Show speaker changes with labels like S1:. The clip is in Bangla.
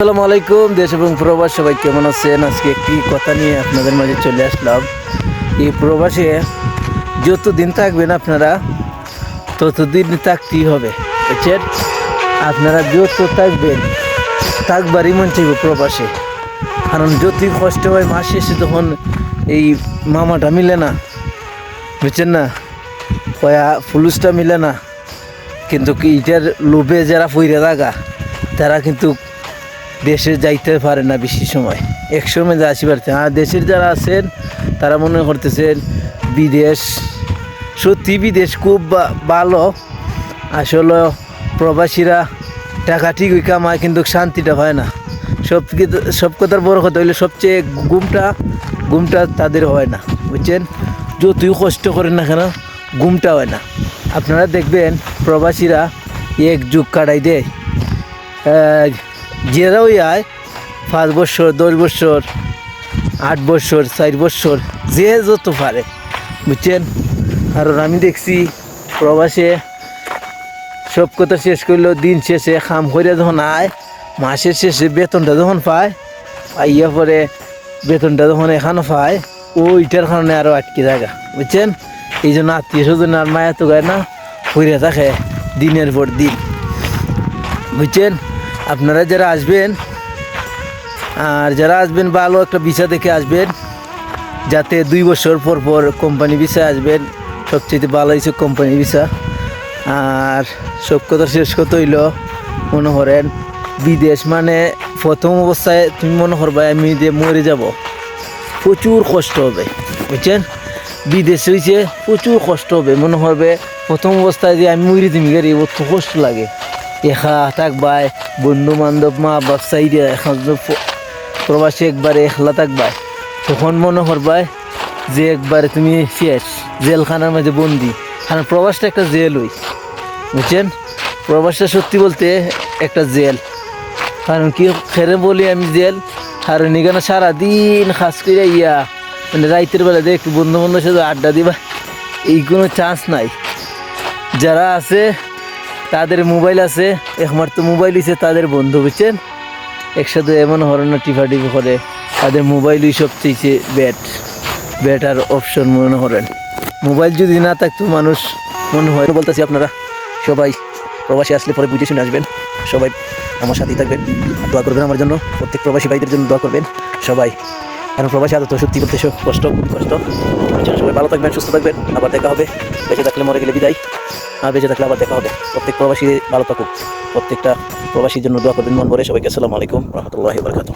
S1: আসসালামু আলাইকুম, দেশ এবং প্রবাস, সবাই কেমন আছেন? আজকে একটি কথা নিয়ে আপনাদের মাঝে চলে আসলাম। এই প্রবাসে যত দিন থাকবেন আপনারা, ততদিন থাকতেই হবে। বুঝছেন? আপনারা যত থাকবেন, থাকবারই মন চাইব প্রবাসে। কারণ যতই কষ্ট হয়, মাস শেষে তখন এই মামাটা মিলে না। বুঝছেন না? কয়া ফুলুসটা মিলে না। কিন্তু কি, এটার লোভে যারা ফইরে থাকা, তারা কিন্তু দেশে যাইতে পারে না বেশি সময়। এক সময় যা আসি পারছে আর দেশের যারা আছেন, তারা মনে করতেছেন বিদেশ, সত্যি বিদেশ খুব ভালো। আসলে প্রবাসীরা টাকা ঠিকই কামায়, কিন্তু শান্তিটা হয় না। সব সব কথার বড় কথা হইলে সবচেয়ে ঘুমটা ঘুমটা তাদের হয় না। বুঝছেন? যতই কষ্ট করেন না কেন ঘুমটা হয় না। আপনারা দেখবেন প্রবাসীরা এক যুগ কাটাই দেয়। যেরা ওই আয়, পাঁচ বছর, দশ বছর, আট বছর, চার বছর, যে যত পারে। বুঝছেন? কারণ আমি দেখছি প্রবাসে সব কথা শেষ করল দিন শেষে খাম করে যখন আয়, মাসের শেষে বেতনটা যখন পায়, পাইয়া পরে বেতনটা যখন এখানে পায়, ওইটার কারণে আরও আটকে থাকা। বুঝছেন? এই জন্য আত্মীয় স্বজন আর মায়া তো গায় না, হইরে থাকে দিনের পর দিন। বুঝছেন? আপনারা যারা আসবেন, আর যারা আসবেন, ভালো একটা ভিসা দেখে আসবেন, যাতে দুই বছর পর পর কোম্পানি ভিসা আসবেন। সবচেয়ে ভালো হয়েছে কোম্পানি ভিসা। আর সব কথা শেষ কথা হইল, মনে করেন, বিদেশ মানে প্রথম অবস্থায় তুমি মনে করবা আমি যে মরে যাব, প্রচুর কষ্ট হবে, বুঝছেন? বিদেশ হয়েছে প্রচুর কষ্ট হবে, মনে হবে প্রথম অবস্থায় যে আমি মরি তুমি গাড়ি অত কষ্ট লাগে। একা থাকবাই বন্ধু বান্ধব মা বাপ সাইডে এখন প্রবাসী একবারে একলা থাকবাই তখন মনে করবাই যে একবারে তুমি শেষ জেলখানার মাঝে বন্দি। কারণ প্রবাসটা একটা জেল হই বুঝছেন? প্রবাসটা সত্যি বলতে একটা জেল। কারণ কি খেরে বলি আমি জেল? কারণ এখানে সারাদিন খাস করে ইয়া মানে রাইতের বেলা দেখ বন্ধু বান্ধবের সাথে আড্ডা দিবা এই কোনো চান্স নাই। যারা আছে তাদের মোবাইল আছে, একমাত্র মোবাইল হচ্ছে তাদের বন্ধু, বুঝছেন? একসাথে এমন হরনা টিফা টিফি করে, তাদের মোবাইলই সবচেয়ে ব্যাট ব্যাট আর অপশন মনে করেন। মোবাইল যদি না থাকতো মানুষ মনে হয় বলতেছি আপনারা, সবাই প্রবাসী আসলে পরে বুঝে শুনে আসবেন। সবাই আমার সাথেই থাকবেন, দোয়া করবেন আমার জন্য, প্রত্যেক প্রবাসী ভাইদের জন্য দোয়া করবেন। সবাই কারণ প্রবাসী আদত সত্যি করতে কষ্ট কষ্ট। সবাই ভালো থাকবেন, সুস্থ থাকবেন, আবার দেখা হবে। বেঁচে থাকলে মরে গেলে বিদায়। আর বেঁচে থাকলে আবার দেখা হবে। প্রত্যেক প্রবাসী ভালো থাকুক। প্রত্যেকটা প্রবাসীর জন্য দোয়া করবেন, মন ভরে। সবাইকে আসসালামু আলাইকুম, রহমতুল্লাহ বারকাতুহ।